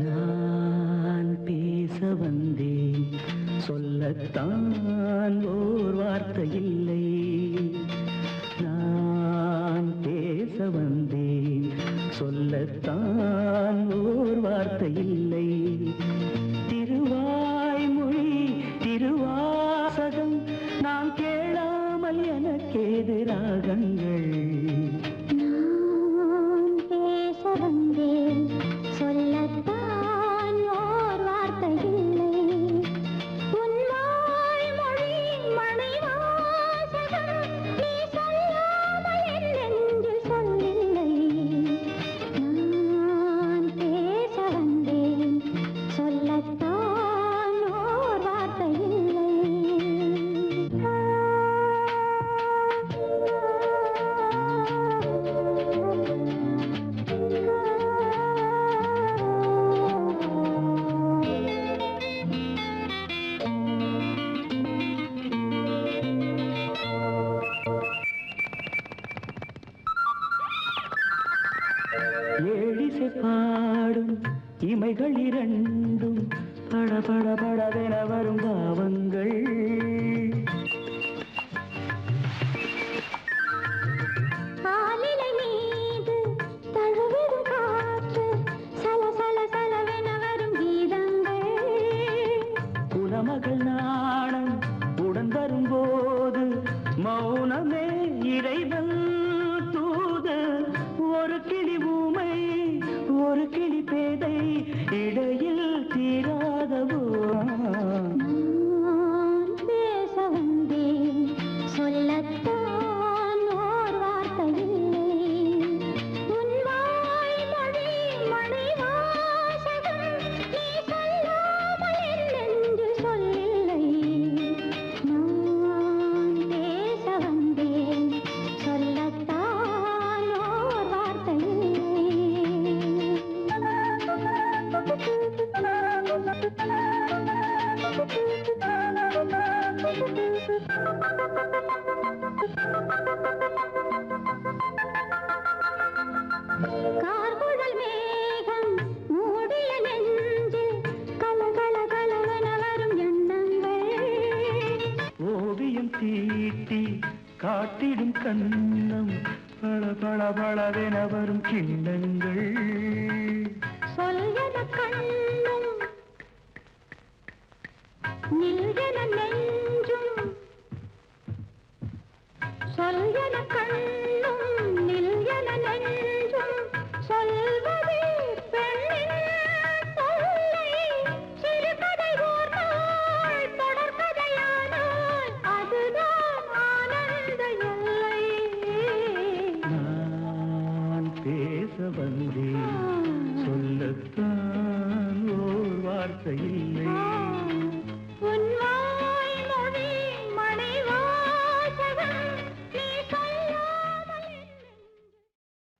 நான் பேச வந்தேன். சொல்லத்தான் ஓர் வார்த்தை இல்லை. நான் பேச வந்தேன். சொல்லத்தான் ஓர் வார்த்தை இல்லை. திருவாய்மொழி திருவாசகம் நான் கேளாமல் எனக்கு எதிராகங்கள் ஏழிசை பாடும் இமைகள் இரண்டும் பட பட படவென வரும் பாவங்கள் குலமகள் நாணம் உடன் வரும்போது மௌனமே ഒരു കിളിപേതൈ ഇട தீட்டி காட்டிடும் கண்ணம் பள பள பளவென வரும் கிண்ணங்கள். சொல்யன கண்ணும் நில்யன நெஞ்சும் சொல்யன கண்